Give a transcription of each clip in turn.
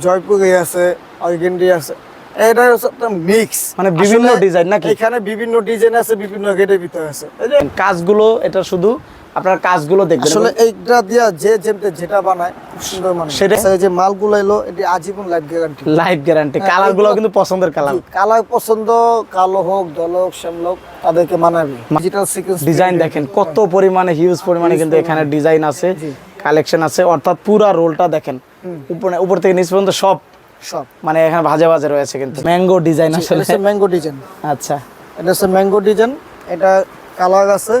জয়পুরি আছে অর্গেন্ডি আছে। এটা হচ্ছে একটা মিক্স মানে বিভিন্ন design নাকি? এখানে বিভিন্ন ডিজাইন আছে বিভিন্ন গেটের ভিতরে আছে। কাজগুলো এটা শুধু আপনার কাজগুলো দেখবেন। আসলে এইটা দিয়া যে যেমতে যেটা বানায় খুব সুন্দর মানে। সেটা- এই যে মালগুলো এলো এটি আজীবন লাইফ গ্যারান্টি লাইফ গ্যারান্টি কালারগুলো কিন্তু পছন্দের কালার কালার পছন্দ কালো হোক দল হোক শ্যামল হোক তাদেরকে মানাবে। ডিজিটাল সিকোয়েন্স ডিজাইন দেখেন কত পরিমাণে হিউজ পরিমাণে কিন্তু এখানে ডিজাইন আছে। কালেকশন আছে অর্থাৎ পুরা রোলটা দেখেন। উপরে উপর থেকে নিচ পর্যন্ত সব সব। মানে এখানে ভাজে ভাজে রয়েছে কিন্তু। ম্যাঙ্গো ডিজাইন আসলে। ম্যাঙ্গো ডিজাইন আচ্ছা। এটা হচ্ছে ম্যাঙ্গো ডিজাইন এটা কালার আছে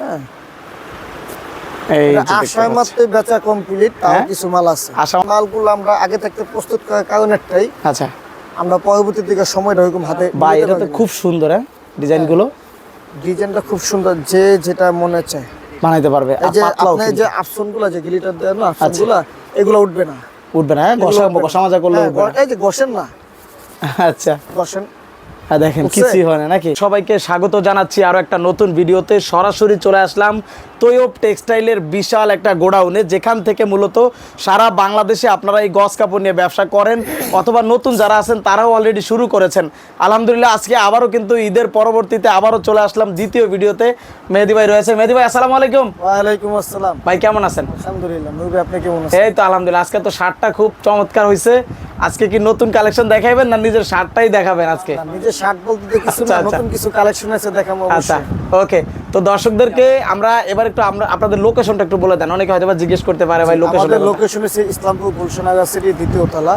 হ্যাঁ। মাত্র বেচা কমপ্লিট তাও হ্যাঁ? কিছু মাল আছে। মালগুলো আমরা আগে থাকতে প্রস্তুত করার কারণ একটাই আচ্ছা। আমরা পরবর্তী দিকে সময়টা ওরকম হাতে বা নিতে এটা তো খুব সুন্দর হ্যাঁ ডিজাইনগুলো। ডিজাইনটা খুব সুন্দর যে যেটা মনে চায়। বানাইতে পারবে। এই যে আপনি যে আপসন যে গিলিটার দেন না এগুলো উঠবে না। উঠবে না হ্যাঁ? ঘষা ঘষা মাজা করলে হ্যাঁ, উঠবে না। এই যে ঘষেন না। আচ্ছা। ঘষেন। হ্যাঁ দেখেন বুঝছে? কিছুই হয় না নাকি? সবাইকে স্বাগত জানাচ্ছি আরও একটা নতুন ভিডিওতে। সরাসরি চলে আসলাম তৈয়ব টেক্সটাইলের বিশাল একটা গোডাউনে যেখান থেকে মূলত সারা বাংলাদেশে আপনারা এই গস কাপড় নিয়ে ব্যবসা করেন অথবা নতুন যারা আছেন তারাও অলরেডি শুরু করেছেন। আলহামদুলিল্লাহ আজকে আবারও কিন্তু ঈদের পরবর্তীতে আবারও চলে আসলাম দ্বিতীয় ভিডিওতে। মেহেদি ভাই রয়েছে। মেহেদি ভাই আসসালামু আলাইকুম। ওয়ালাইকুম আসসালাম। ভাই কেমন আছেন? আলহামদুলিল্লাহ আপনি কেমন আছেন? এই তো আলহামদুলিল্লাহ আজকে তো শার্টটা খুব চমৎকার হয়েছে আজকে কি নতুন কালেকশন দেখাবেন না নিজের শার্টটাই দেখাবেন আজকে? না, নিজে শার্ট বলতে কিছু আচ্ছা, না আচ্ছা। নতুন কিছু কালেকশন আছে দেখাবো আচ্ছা ওকে। তো দর্শকদেরকে আমরা এবার একটু আমরা আপনাদের লোকেশনটা একটু বলে দেন। অনেকে হয়তো বা জিজ্ঞেস করতে পারে ভাই লোকেশন আমাদের লোকেশন হচ্ছে ইসলামপুর গুলশানাগা সিটি দ্বিতীয় তলা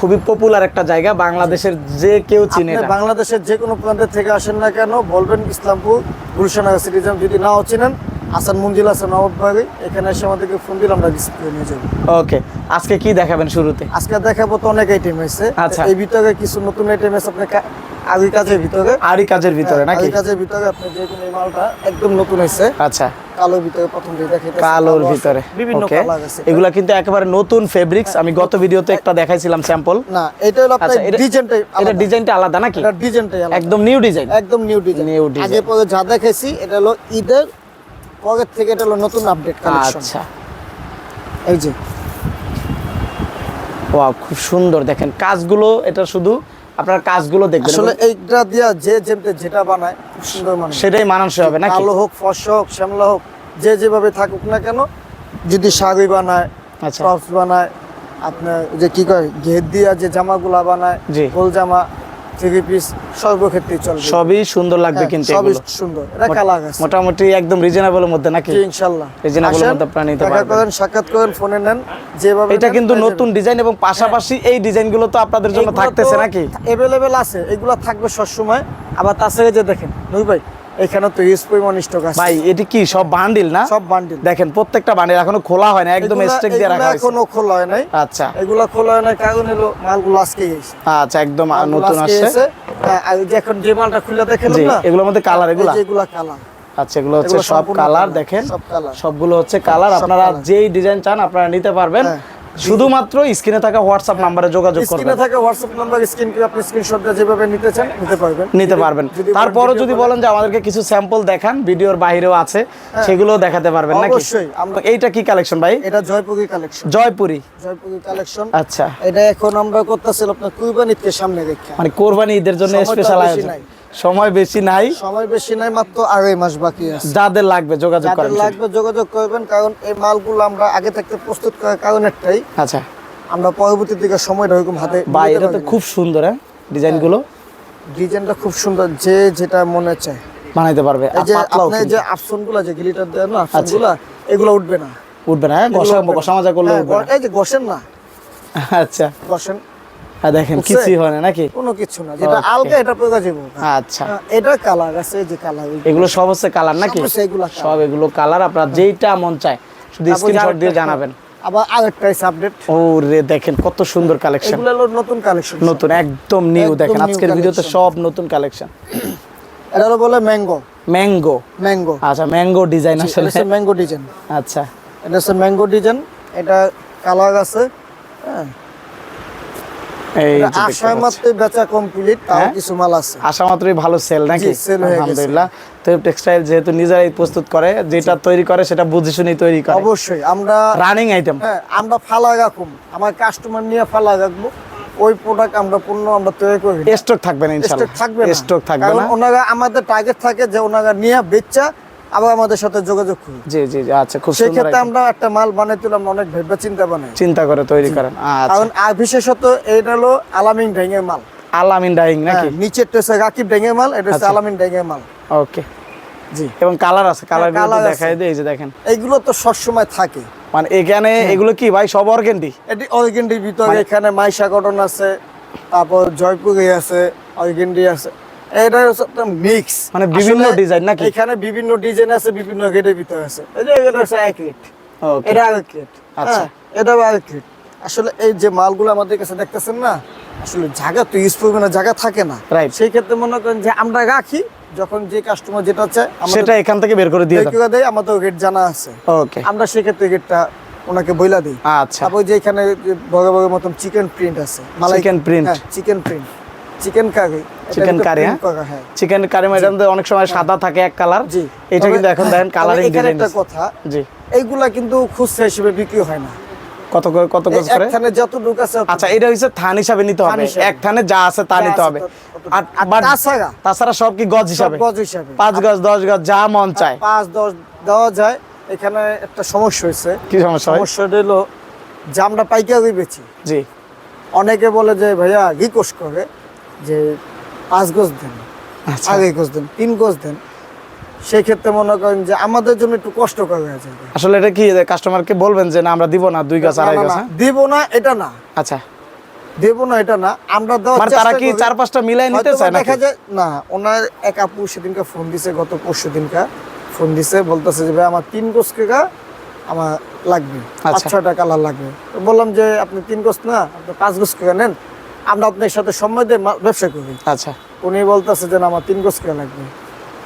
খুবই পপুলার একটা জায়গা বাংলাদেশের যে কেউ চিনে বাংলাদেশের যে কোনো প্রান্তের থেকে আসেন না কেন বলবেন ইসলামপুর গুলশানাগা সিটি যদি নাও চিনেন আসান মঞ্জিল আছে নবাববাড়ি এখানে এসে আমাদেরকে ফোন দিলে আমরা ডিসপ্লে নিয়ে যাব। ওকে আজকে কি দেখাবেন শুরুতে? আজকে দেখাবো তো অনেক আইটেম আছে। আচ্ছা। এই ভিতরে কিছু নতুন আইটেম আছে আপনার কা- আদি কাজের ভিতরে। আরই কাজের ভিতরে নাকি? আদি কাজের ভিতরে আপনি যে কোনো মালটা একদম নতুন আচ্ছা। কালোর ভিতরে প্রথম দিয়ে দেখে কালোর ভিতরে। বিভিন্ন কালার আছে। এগুলা কিন্তু একেবারে নতুন ফেব্রিক্স আমি গত ভিডিওতে একটা দেখাইছিলাম স্যাম্পল না এটা হলো আপনার আচ্ছা এটা ডিজাইনটা আলাদা। নাকি? এটা আলাদা। একদম নিউ ডিজাইন একদম নিউ ডিজাইন New design। আগে পরে যা দেখাইছি এটা হলো ঈদের পরের থেকে এটা হলো নতুন আপডেট কালেকশন আচ্ছা। এই যে। ওয়াও খুব সুন্দর দেখেন। কাজগুলো এটা শুধু আপনার কাজগুলো দেখবেন। আসলে এইটা দিয়া যে যেমতে যেটা বানায় খুব সুন্দর মানে সেটাই মানানসই হবে নাকি? কালো হোক ফর্সা হোক শ্যামলা হোক যে যেভাবে থাকুক না কেন যদি শাড়ি বানায় আচ্ছা। টপস বানায় আপনার যে কি কয় ঘের দিয়া যে জামাগুলা বানায় জি। গোল জামা থ্রি পিস সর্বক্ষেত্রে চলবে। সবই সুন্দর লাগবে হ্যাঁ, কিন্তু সবই সুন্দর। এটা কালার আছে। মোটামুটি একদম রিজনেবলের মধ্যে নাকি? ইনশাল্লাহ। আসেন, মধ্যে আপনারা নিতে পারবেন। করেন সাক্ষাৎ করেন ফোনে নেন যেভাবে এটা কিন্তু নতুন ডিজাইন এবং পাশাপাশি এই ডিজাইনগুলো তো আপনাদের জন্য থাকতেছে নাকি? এভেলেবেল আছে এগুলো থাকবে সবসময়। আবার তার সাথে যে দেখেন ভাই এখানে তো ইউজ পরিমাণ স্টক আছে। ভাই এটি কি সব বান্ডিল না? সব বান্ডিল দেখেন প্রত্যেকটা বান্ডিল এখনও খোলা হয় না একদম স্টেক দিয়ে রাখা হয়েছে। এখনও খোলা হয় নাই। আচ্ছা। এগুলো খোলা হয় নাই কারণ হলো মালগুলো আজকে আচ্ছা একদম নতুন আসছে। এসেছে। আর যে এখন যে মালটা খুলে জি না এগুলোর মধ্যে কালার এগুলা? যেগুলো কালার আচ্ছা এগুলো হচ্ছে সব কালার দেখেন। সবগুলো হচ্ছে কালার আপনারা। যেই ডিজাইন চান আপনারা নিতে পারবেন। হ্যাঁ। শুধুমাত্র স্ক্রিনে থাকা হোয়াটসঅ্যাপ নাম্বারে যোগাযোগ স্ক্রিনে করবেন। থাকে হোয়াটসঅ্যাপ নাম্বার স্ক্রিন আপনি স্ক্রিনশট দিয়ে যেভাবে নিতে চান নিতে পারবেন। নিতে পারবেন। তারপরও যদি বলেন যে আমাদেরকে কিছু স্যাম্পল দেখান ভিডিওর বাইরেও আছে সেগুলোও দেখাতে পারবেন নাকি? অবশ্যই, এইটা কি কালেকশন ভাই? এটা জয়পুরি কালেকশন জয়পুরি। জয়পুরি কালেকশন আচ্ছা। এটা এখন আমরা করতেছি আপনার কুরবানিতে সামনে রেখে। মানে কোরবানি ঈদের জন্য স্পেশাল আয়োজন। সময় বেশি নাই। সময় বেশি নাই মাত্র আড়াই মাস বাকি আছে। যাদের লাগবে যোগাযোগ করেন লাগবে যোগাযোগ করবেন কারণ এই মালগুলো আমরা আগে থাকতে প্রস্তুত করার কারণ একটাই আচ্ছা। আমরা পরবর্তী দিকে সময়টা ওরকম হাতে এটা তো খুব সুন্দর হ্যাঁ ডিজাইনগুলো? ডিজাইনটা খুব সুন্দর যে যেটা মনে চায়। বানাইতে পারবে এই যে আপনি যে আপসনগুলা যে গ্লিটার দেন না আপসনগুলা এগুলো উঠবে না। উঠবে না হ্যাঁ? ঘষা। ঘষা মাজা করলে হ্যাঁ, উঠবে এই যে ঘষেন না। আচ্ছা। ঘষেন হ্যাঁ দেখেন কিছুই হয় না নাকি? কোনো কিছু না যেটা আলগা এটা যাব আচ্ছা। এটা কালার আছে যে কালার এগুলো সব হচ্ছে কালার নাকি? সব এগুলা colour। সব এগুলো কালার আপনার যেইটা মন চায় শুধু স্ক্রিনশট দিয়ে জানাবেন। আবার আরেকটা আপডেট ও রে দেখেন কত সুন্দর কালেকশন এগুলো হলো নতুন কালেকশন নতুন একদম নিউ দেখেন আজকের ভিডিওতে সব নতুন কালেকশন এটা হলো বলে ম্যাঙ্গো ম্যাঙ্গো ম্যাঙ্গো আচ্ছা ম্যাঙ্গো ডিজাইন আসলে। ম্যাঙ্গো ডিজাইন আচ্ছা। এটা হচ্ছে ম্যাঙ্গো ডিজাইন এটা কালার আছে হ্যাঁ। মাত্রই বেচা কমপ্লিট তাও হ্যাঁ? কিছু মাল আছে। আসা মাত্রই ভালো সেল নাকি? জি, sell গেছে। আলহামদুলিল্লাহ। তো টেক্সটাইল যেহেতু নিজেরাই প্রস্তুত করে যেটা তৈরি করে সেটা বুঝে শুনেই তৈরি করে। অবশ্যই আমরা রানিং আইটেম হ্যাঁ আমরা ফালা রাখুম আমার কাস্টমার নিয়ে ফালা রাখব ওই প্রোডাক্ট আমরা পণ্য আমরা তৈরি করি স্টক থাকবে না ইনশাআল্লাহ। স্টক থাকবে না। স্টক থাকবে না। ওনারা আমাদের টার্গেট থাকে যে ওনারা নিয়ে বেচা আবার আমাদের সাথে যোগাযোগ জি জি জি, আচ্ছা খুব সুন্দর ক্ষেত্রে আমরা একটা মাল আমরা অনেক ভেবে চিন্তা বানাই। চিন্তা করে তৈরি করেন। আচ্ছা। কারণ বিশেষত এটা হলো আলামিন ডেঙ্গের মাল। আলামিন ডাইং নাকি? হ্যাঁ, নিচেরটা হচ্ছে রাকিব মাল এটা হচ্ছে আচ্ছা। আলামিন মাল। ওকে। জি। এবং কালার আছে কালার colour আছে। দেখাই দিই এই যে দেখেন। এইগুলো তো সবসময় থাকে। মানে এখানে এগুলো কি ভাই সব অর্গেন্ডি? এটি অর্গেন্ডির ভিতরে মানে- এখানে মাইশা কটন আছে তারপর জয়পুরি আছে অর্গেন্ডি আছে। এটা হচ্ছে একটা মিক্স মানে বিভিন্ন design নাকি? এখানে বিভিন্ন ডিজাইন আছে বিভিন্ন রেটের ভিতরে আছে। এই যে এটা হচ্ছে এক রেট এটা আরেক রেট আচ্ছা। হ্যাঁ এটা আরেক রেট আসলে এই যে মালগুলো আমাদের কাছে দেখতেছেন না আসলে জায়গা তো ইউজ করবে না জায়গা থাকে না। Right. সেই ক্ষেত্রে মনে করেন যে আমরা রাখি যখন যে কাস্টমার যেটা চায় সেটা এখান থেকে বের করে দিয়ে দেয় আমাদের রেট জানা আছে। ওকে আমরা সেক্ষেত্রে রেটটা ওনাকে বইলা দিই। আচ্ছা। তারপর যে এখানে বড় বড় মতন চিকেন প্রিন্ট আছে Chicken print? Chicken print chicken curry. Chicken curry, হ্যাঁ? হ্যাঁ। চিকেন কারি ম্যাডাম অনেক সময় সাদা থাকে এক কালার জি। এটা কিন্তু এখন হ্যাঁ, দেখেন কালারিং ডিজাইন একটা কথা জি। এইগুলা কিন্তু খুচরা হিসেবে বিক্রি হয় না। কত কত গজ করে? আছে আচ্ছা এটা হচ্ছে থান হিসাবে নিতে হবে। এক থানে যা আছে তা নিতে হবে। আর তাছাড়া তাছাড়া সব কি গজ সব হিসাবে? গজ হিসাবে। পাঁচ গজ দশ গজ যা মন চায়। পাঁচ দশ দেওয়া যায়। এখানে একটা সমস্যা হয়েছে। কি সমস্যা হয় সমস্যাটা হলো যে আমরা পাইকারি বেচি। জি। অনেকে বলে যে ভাইয়া রিকোয়েস্ট করে? যে পাঁচ গজ দেন আচ্ছা। আগে গজ দেন তিন গজ দেন সেই ক্ষেত্রে মনে করেন যে আমাদের জন্য একটু কষ্ট করে হয়ে যাবে আসলে এটা কি কাস্টমারকে বলবেন যে না আমরা দিব না দুই গাছ আড়াই না, না, গাছ হ্যাঁ? দিব না এটা না। আচ্ছা। দেব না এটা না। আমরা দেওয়ার মানে তারা কি চার পাঁচটা মিলাই নিতে চায় নাকি? দেখা যায় না ওনার এক আপু সেদিনকে ফোন দিছে গত পরশু দিনকা ফোন দিছে বলতেছে যে ভাই আমার তিন গোস কেকা আমার লাগবে পাঁচ আচ্ছা। ছয়টা কালার লাগবে। তো বললাম যে আপনি তিন গোস না আপনি পাঁচ গোস কেকা নেন। আমরা আপনার সাথে সময় দিয়ে ব্যবসা করি। আচ্ছা। উনি বলতেছে যে আমার তিন গোছ করে লাগবে।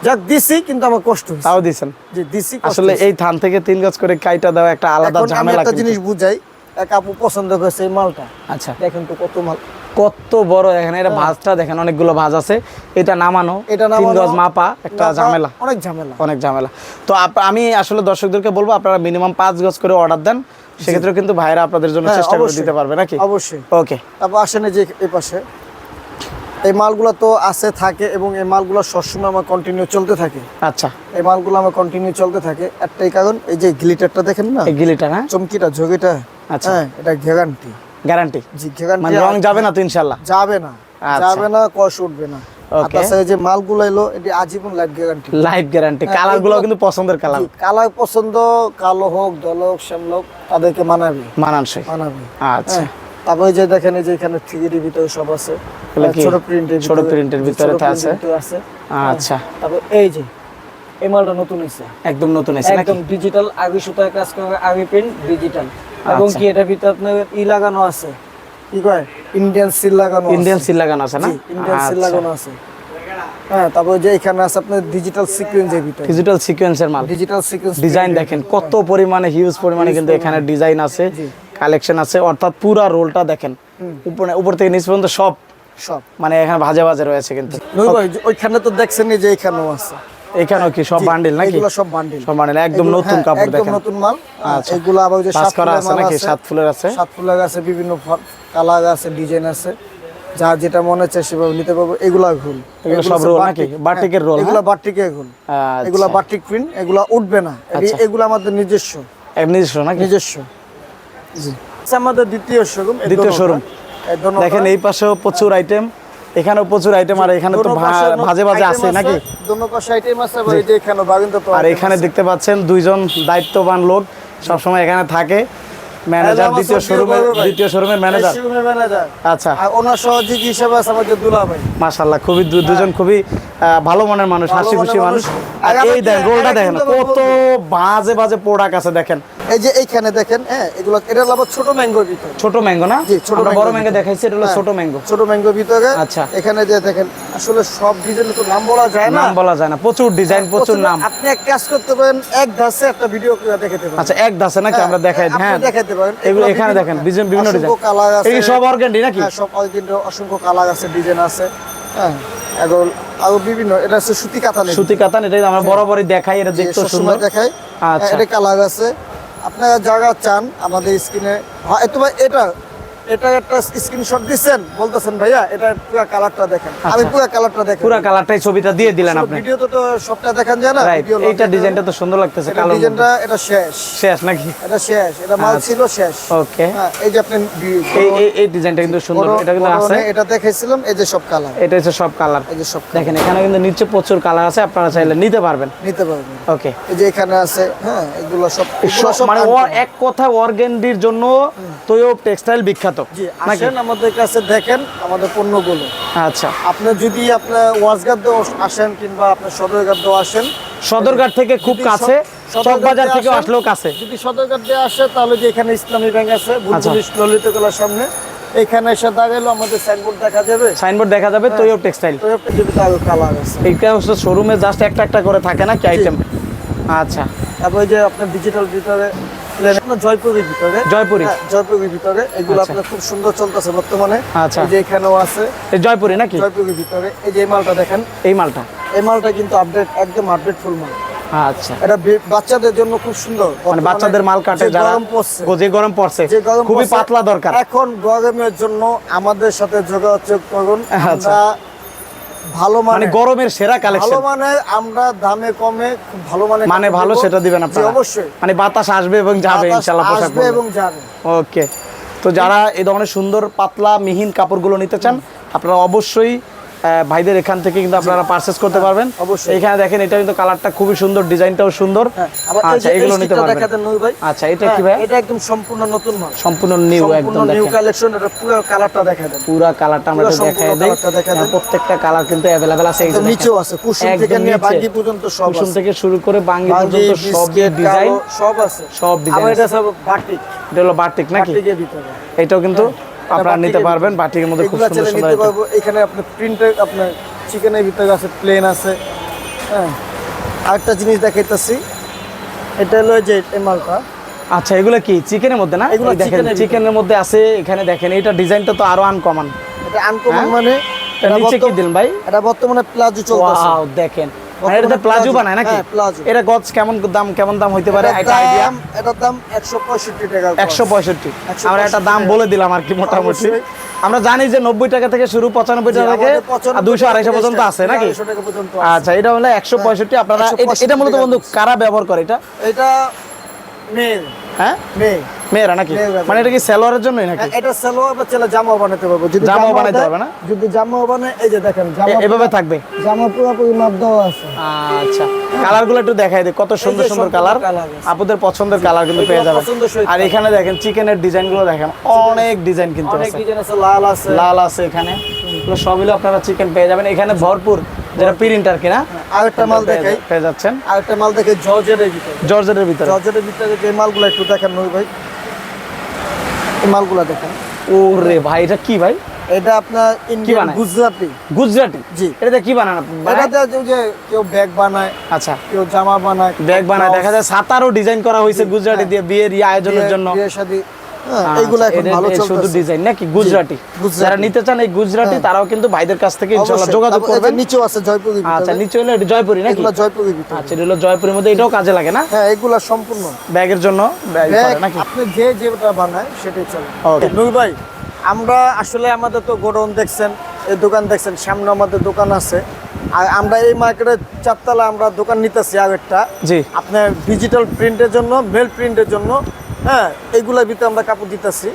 যাক দিছি কিন্তু আমার কষ্ট হচ্ছে তাও দিছেন? জি দিছি আসলে এই থান থেকে তিন গাছ করে কাইটা দাও একটা আলাদা ঝামেলা একটা জিনিস বুঝাই। এক আপু পছন্দ করেছে এই মালটা। আচ্ছা। দেখেন তো কত মাল। কত বড় দেখেন এটা ভাঁজটা দেখেন অনেকগুলো ভাঁজ আছে। এটা নামানো হ্যাঁ। এটা তিন গজ মাপা একটা ঝামেলা। অনেক ঝামেলা। অনেক ঝামেলা। তো আমি আসলে দর্শকদেরকে বলব আপনারা মিনিমাম পাঁচ গজ করে অর্ডার দেন। সেক্ষেত্রে কিন্তু ভাইরা আপনাদের জন্য হ্যাঁ, চেষ্টা করে দিতে পারবে নাকি? অবশ্যই। ওকে তারপর আসেন যে এই পাশে। এই মালগুলো তো আছে থাকে এবং এই মালগুলো সবসময় আমার কন্টিনিউ চলতে থাকে। আচ্ছা। এই মালগুলো আমার কন্টিনিউ চলতে থাকে। একটাই কারণ এই যে গ্লিটারটা দেখেন না? এই গিলিটা হ্যাঁ। চমকিটা ঝগিটা আচ্ছা। হ্যাঁ এটা গ্যারান্টি গ্যারান্টি। মানে রং যাবে না তো ইনশাল্লাহ যাবে না। আচ্ছা। যাবে না কষ উঠবে না। যে মালগুলো এলো এটি আজীবন লাইফ গ্যারান্টি লাইফ গ্যারান্টি হ্যাঁ, কালারগুলো এগুলো- কিন্তু পছন্দের কালার কালার পছন্দ কালো হোক দল হোক শ্যামল হোক তাদেরকে মানাবে। মানানসই। মানাবে। আচ্ছা। হ্যাঁ। তারপরে যে দেখেন এই যে এখানে থ্রি ভিতরে সব আছে। ছোট প্রিন্টের ছোট প্রিন্টের ভিতরে আছে। আছে। আচ্ছা। তারপর এই যে এই মালটা নতুন একদম নতুন এসে একদম ডিজিটাল আগে সুতায় কাজ করে আগে প্রিন্ট ডিজিটাল এবং আচ্ছা। কি এটার ভিতরে আপনার ই লাগানো আছে? কি কয়? ইন্ডিয়ান সিল লাগানো ইন্ডিয়ান সিল লাগানো আছে না? ইন্ডিয়ান সিল আচ্ছা। লাগানো আছে। হ্যাঁ তারপর যে এখানে আছে আপনার ডিজিটাল সিকোয়েন্সের ভিতরে। ডিজিটাল সিকোয়েন্সের মাল। ডিজিটাল সিকোয়েন্স ডিজাইন দেখেন কত পরিমাণে হিউজ পরিমাণে কিন্তু এখানে ডিজাইন আছে কালেকশন আছে অর্থাৎ পুরা রোলটা দেখেন। উপরে উপর থেকে নিচ পর্যন্ত সব সব। মানে এখানে ভাজে ভাজে রয়েছে কিন্তু। ওইখানে তো দেখছেন যে এখানেও আছে। এখানেও কি সব বান্ডিল নাকি? এগুলো সব বান্ডিল সব বান্ডিল একদম নতুন কাপড় একদম নতুন মাল। আচ্ছা। এগুলো আবার ওই যে সাত ফুলের আছে নাকি? সাত ফুলের আছে? সাত ফুলের আছে বিভিন্ন কালার আছে ডিজাইন আছে। যা যেটা মনে চায় সেভাবে নিতে পারব। এগুলা ঘুল। এগুলো সব roll নাকি? বাটিকের roll, এগুলো বাটিকের ঘুল। এগুলা বাটিক প্রিন্ট এগুলা উঠবে না। আচ্ছা। এগুলো আমাদের নিজস্ব। নিজস্ব নাকি? নিজস্ব। জি। আচ্ছা, আমাদের দ্বিতীয় শোরুম দ্বিতীয় showroom। দেখেন এই পাশেও প্রচুর আইটেম এখানেও প্রচুর আইটেম আর এখানে তো ভাজে ভাজে আছে নাকি? দোনো পাশে আইটেম আছে এখানে আর এখানে দেখতে পাচ্ছেন দুইজন দায়িত্ববান লোক সবসময় এখানে থাকে। ম্যানেজার দ্বিতীয় শোরুমের দ্বিতীয় শোরুমের ম্যানেজার আচ্ছা। আর ওনার সহযোগী হিসেবে আছে আমাদের দুলা ভাই। মাশাল্লাহ খুবই দুজন খুবই ভালো মনের মানুষ হাসি খুশি মানুষ। আর এই দেন রোলটা দেখেন কত বাজে বাজে প্রোডাক্ট আছে দেখেন। এই যে এইখানে দেখেন হ্যাঁ এগুলো এটা হলো ছোট ম্যাঙ্গোর ভিতরে। ছোট ম্যাঙ্গো না? জি, ছোট বড় ম্যাঙ্গো ভিতরে। দেখাইছি এটা হলো হ্যাঁ, ছোট ম্যাঙ্গো ছোট ম্যাঙ্গোর ভিতরে। আচ্ছা। এখানে যে দেখেন আসলে সব ডিজাইন তো নাম বলা যায় না। নাম বলা যায় না প্রচুর ডিজাইন প্রচুর নাম। আপনি এক কাজ করতে পারেন এক ধাসে একটা ভিডিও করে দেখাতে পারেন। আচ্ছা এক দাসে নাকি আমরা দেখাই হ্যাঁ। দেখাতে পারেন। এগুলো এখানে দেখেন বিভিন্ন বিভিন্ন ডিজাইন। কালার আছে। এই সব নাকি? হ্যাঁ, সব অসংখ্য কালার আছে ডিজাইন আছে। হ্যাঁ এখন আরও বিভিন্ন এটা হচ্ছে সুতি কাতান সুতি কাতান এটা আমরা বরাবরই দেখাই এটা দেখতে সুন্দর। দেখাই। আচ্ছা। এটা কালার আছে। আপনারা যারা চান আমাদের স্ক্রিনে হয়তো তোমার এটা এটা একটা স্ক্রিনশট দিচ্ছেন বলতেছেন ভাইয়া এটা পুরো কালারটা দেখেন। আমি আচ্ছা। পুরো কালারটা দেখেন। পুরা কালারটাই ছবিটা দিয়ে দিলেন আপনি। তো সবটা দেখান যায় না ভিডিও এইটা ডিজাইনটা তো সুন্দর লাগতেছে কালো ডিজাইনটা এটা শেষ। শেষ নাকি? এটা শেষ এটা মাল ছিল শেষ। ওকে হ্যাঁ এই যে আপনি এই এই ডিজাইনটা কিন্তু সুন্দর এটা কিন্তু আছে। এটা দেখাইছিলাম এই যে সব কালার এটা হচ্ছে সব কালার এই যে সব দেখেন এখানে কিন্তু নিচে প্রচুর কালার আছে আপনারা চাইলে নিতে পারবেন। নিতে পারবেন। ওকে এই যে এখানে আছে হ্যাঁ এগুলো সব মানে এক কথা অর্গেন্ডির জন্য তৈয়ব টেক্সটাইল বিখ্যাত। আসেন আমাদের কাছে দেখেন আমাদের পণ্যগুলো। আচ্ছা। আপনি যদি আপনার ওয়াজগাদ্দ আসেন কিংবা আপনার সদরগাদ্দ আসেন সদরঘাট থেকে খুব কাছে চকবাজার থেকে আসলেও কাছে। যদি সদরগাদ্দে আসে তাহলে যে এখানে ইসলামী ব্যাংক আছে আচ্ছা। ললিত কলার সামনে। এখানে এসে দাঁড়াল আমাদের সাইনবোর্ড দেখা যাবে। সাইনবোর্ড দেখা যাবে তৈয়ব টেক্সটাইল কালার আছে। এইটা হচ্ছে শোরুমে জাস্ট একটা একটা করে থাকে না কি আইটেম আচ্ছা। তারপর ওই যে আপনার ডিজিটাল ভিতরে জয়পুরের ভিতরে। জয়পুরি জয়পুরের ভিতরে। এগুলো। আপনার খুব সুন্দর চলতেছে বর্তমানে। আচ্ছা। এই যে এখানেও আছে। জয়পুরি নাকি? জয়পুরের ভিতরে। এই যে মালটা দেখেন। এই মালটা? এই মালটা কিন্তু আপডেট একদম আপডেট ফুল মাল। আচ্ছা। এটা বাচ্চাদের জন্য খুব সুন্দর। মানে বাচ্চাদের মাল কাটে যারা গরম পড়ছে। যে গরম পড়ছে খুবই পাতলা দরকার। এখন গরমের জন্য আমাদের সাথে যোগাযোগ করুন। আচ্ছা। আমরা ভালো মানে মানে গরমের সেরা ভালো কালেকশন মানে আমরা দামে কমে ভালো মানে মানে ভালো সেটা দিবেন আপনারা। অবশ্যই। মানে বাতাস আসবে এবং যাবে ইনশাআল্লাহ পোশাক আসবে এবং যাবে। ওকে। তো যারা এই ধরনের সুন্দর পাতলা মিহিন কাপড়গুলো নিতে চান আপনারা অবশ্যই ভাইদের এখান থেকে কিন্তু আপনারা পারচেস করতে পারবেন। অবশ্যই। এখানে দেখেন এটা কিন্তু কালারটা খুবই সুন্দর ডিজাইনটাও সুন্দর। হ্যাঁ, আচ্ছা এগুলো নিতে পারবেন। আচ্ছা এটা কি হ্যাঁ, ভাই? এটা একদম সম্পূর্ণ নতুন মাল। সম্পূর্ণ নিউ একদম নিউ কালেকশন এটা পুরো কালারটা দেখা দেন। পুরা কালারটা আমরা দেই। দেখায় দেন। প্রত্যেকটা কালার কিন্তু অ্যাভেলেবেল আছে যে নিচেও আছে একদম থেকে নিয়ে। বাঙ্গি পর্যন্ত সব আছে। থেকে শুরু করে বাঙ্গি পর্যন্ত সব ডিজাইন সব আছে। সব ডিজাইন আবার এটা সব বাটিক। এটা হলো বাটিক নাকি? বাটিকের ভিতরে। এটাও কিন্তু আপনারা নিতে পারবেন বাটিকের মধ্যে খুব সুন্দর সুন্দর এখানে আপনার প্রিন্টের আপনার চিকেনের ভিতরে আছে প্লেন আছে। হ্যাঁ। আরেকটা জিনিস দেখাইতেছি এটা হলো যে মালটা। আচ্ছা এগুলো কি চিকেনের মধ্যে না? এগুলো দেখেন চিকেনের মধ্যে আছে এখানে দেখেন এটা ডিজাইনটা তো আরও আনকমন এটা আনকমন হ্যাঁ? মানে এটা নিচে কি দিলেন ভাই? এটা বর্তমানে প্লাজো চলতেছে। দেখেন। এটা বর্তমানে প্লাজো প্লাজো। বানায় নাকি? হ্যাঁ, এটা গজ কেমন দাম কেমন দাম হইতে পারে? এটার আইডিয়া এটার দাম একশো পঁয়ষট্টি টাকা 165 আমরা একটা দাম বলে দিলাম আর কি মোটামুটি। আমরা জানি যে নব্বই টাকা থেকে শুরু পঁচানব্বই টাকা থেকে দুইশো আড়াইশো পর্যন্ত আছে নাকি? আচ্ছা এটা হলো একশো পঁয়ষট্টি। আপনারা এটা- মূলত বন্ধু কারা ব্যবহার করে এটা? এটা হ্যাঁ? মেয়ে। মেয়েরা নাকি? মানে এটা কি সেলোয়ারের জন্যই নাকি? এটা সালোয়ার বা ছেলে জামাও বানাতে পারব। যদি জামাও জামাও পারবে না? যদি জামাও বানায় এই যে দেখেন জামা এভাবে থাকবে? জামা পুরোপুরি মাপ দেওয়া আছে। আচ্ছা। কালার একটু দেখাই দিই কত সুন্দর সুন্দর কালার। আপুদের পছন্দের কালার কিন্তু পেয়ে যাবেন। আর এখানে দেখেন চিকেনের ডিজাইনগুলো দেখেন অনেক ডিজাইন কিন্তু আছে। লাল আছে। লাল আছে এখানে। এগুলো সব আপনারা চিকেন পেয়ে যাবেন। এখানে ভরপুর যেটা প্রিন্টার কিনা আরেকটা মাল দেখাই। পেয়ে যাচ্ছেন। আরেকটা মাল দেখে জর্জেটের ভিতরে। জর্জেটের ভিতরে। জর্জেটের ভিতরে যে মালগুলো একটু দেখেন নই ভাই। এই মালগুলো দেখেন। ওরে ভাই এটা কি ভাই? এটা আপনার ইন্ডিয়ান? গুজরাটি। গুজরাটি? জি। এটা কি বানান? এটাতে যে- যে কেউ ব্যাগ বানায় আচ্ছা। কেউ জামা বানায় ব্যাগ বানায়। দেখা যায় সাতারও ডিজাইন করা হয়েছে গুজরাটি দিয়ে বিয়ের আয়োজনের জন্য। বিয়ে শাদী। এখন ভালো এর শুধু ডিজাইন নাকি? গুজরাটি। গুজরাটি। যারা নিতে চান এই গুজরাটি। তারাও কিন্তু ভাইদের কাছ থেকে ইনশাআল্লাহ যোগাযোগ তারপর এই যে করবেন। নিচেও আছে জয়পুরি আচ্ছা নিচে হলো এটা জয়পুরি নাকি? এগুলো জয়পুরি আচ্ছা এটা হলো জয়পুরের মধ্যে। এটাও কাজে লাগে না? হ্যাঁ এগুলা সম্পূর্ণ। ব্যাগের জন্য? ব্যাগ ব্যাগ নাকি? আপনি যে যেটা বানায় সেটাই চলে। Okay. নূর ভাই আমরা আসলে আমাদের তো গোডাউন দেখছেন এই দোকান দেখছেন সামনে আমাদের দোকান আছে। আর আমরা এই মার্কেটের চারতলা আমরা দোকান নিতেছি আগেরটা। জি। আপনার ডিজিটাল প্রিন্টের জন্য মেল প্রিন্টের জন্য। হ্যাঁ এইগুলোর ভিতরে আমরা কাপড় দিতেছি।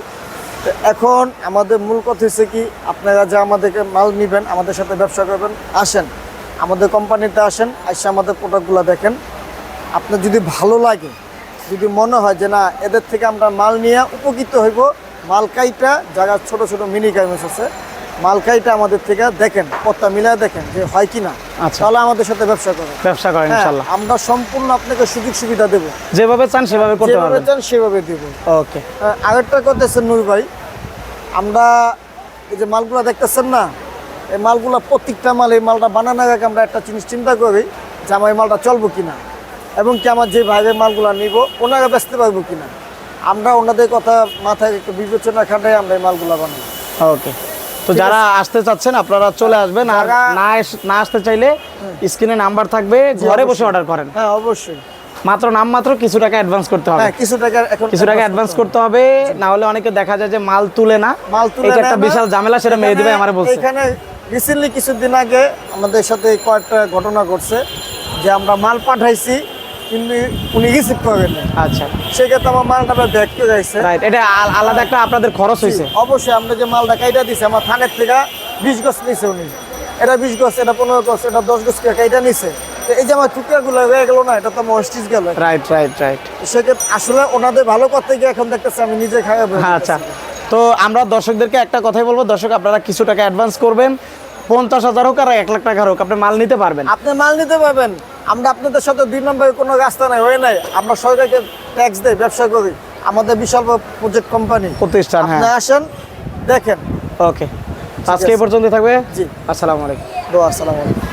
তো এখন আমাদের মূল কথা হচ্ছে কি, আপনারা যে আমাদেরকে মাল নেবেন, আমাদের সাথে ব্যবসা করবেন, আসেন। আমাদের কোম্পানিতে আসেন এসে আমাদের প্রোডাক্টগুলো দেখেন। আপনার যদি ভালো লাগে, যদি মনে হয় যে না, এদের থেকে আমরা মাল নিয়ে উপকৃত হইব মালকাইটা যারা ছোট ছোট মিনি গার্মেন্টস আছে মালকাইটা আমাদের থেকে দেখেন পত্তা মিলায় দেখেন যে হয় কিনা। আচ্ছা। তাহলে আমাদের সাথে ব্যবসা করেন। ব্যবসা করেন হ্যাঁ, আমরা সম্পূর্ণ আপনাকে সুযোগ সুবিধা দেবো। যেভাবে চান সেভাবে করতে যেভাবে চান সেভাবে দেবো। ওকে। আরেকটা কথা আছে নূর ভাই আমরা এই যে মালগুলা দেখতেছেন না এই মালগুলা প্রত্যেকটা মাল এই মালটা বানানোর আগে আমরা একটা জিনিস চিন্তা করি যে আমার এই মালটা চলবো কিনা এবং কি আমার যে ভাইয়ের মালগুলা নিব ওনারা বেচতে পারব কিনা। আমরা ওনাদের কথা মাথায় একটু বিবেচনা খাটাই আমরা এই মালগুলা বানাই। ওকে। তো যারা আসতে চাচ্ছেন আপনারা চলে আসবেন আর না আসতে চাইলে স্ক্রিনে নাম্বার থাকবে ঘরে বসে অর্ডার করেন। হ্যাঁ অবশ্যই। মাত্র নাম মাত্র কিছু টাকা অ্যাডভান্স করতে হবে। হ্যাঁ কিছু টাকা এখন কিছু টাকা অ্যাডভান্স করতে হবে না হলে অনেকে দেখা যায় যে মাল তুলে না। মাল তুলে এটা একটা বিশাল ঝামেলা সেটা মেহেদি ভাই আমার বলছে। এখানে রিসেন্টলি কিছুদিন আগে আমাদের সাথে কয়েকটা ঘটনা ঘটছে যে আমরা মাল পাঠাইছি কিন্তু উনি রিসিভ করেন আচ্ছা। সেক্ষেত্রে আমার মালটা ব্যাক করে যাইছে রাইট এটা আলাদা একটা আপনাদের খরচ হয়েছে অবশ্যই আমরা যে মালটা কাইটা দিছে আমার থানের থেকে বিশ গছ নিছে উনি। এটা বিশ গছ এটা পনেরো গছ এটা দশ গছ করে কাইটা নিছে। তো এই যে আমার টুকরাগুলো হয়ে গেল না এটা তো আমার গেল। রাইট রাইট রাইট সেক্ষেত্রে আসলে ওনাদের ভালো করতে গিয়ে এখন দেখতেছি আমি নিজে খাই আচ্ছা। তো আমরা দর্শকদেরকে একটা কথাই বলব দর্শক আপনারা কিছু টাকা অ্যাডভান্স করবেন পঞ্চাশ হাজার হোক আর এক লাখ টাকা হোক আপনি মাল নিতে পারবেন। আপনি মাল নিতে পারবেন। আমরা আপনাদের সাথে দুই নম্বরে কোনো রাস্তা নাই হয়ে নাই। আমরা সরকারকে ট্যাক্স দেয় ব্যবসা করি। আমাদের বিশাল প্রজেক্ট কোম্পানি প্রতিষ্ঠান আপনি হ্যাঁ আসেন দেখেন। ওকে আজকে এই পর্যন্ত থাকবে? জি। আসসালামু আলাইকুম। দোয়া আসসালামু আলাইকুম।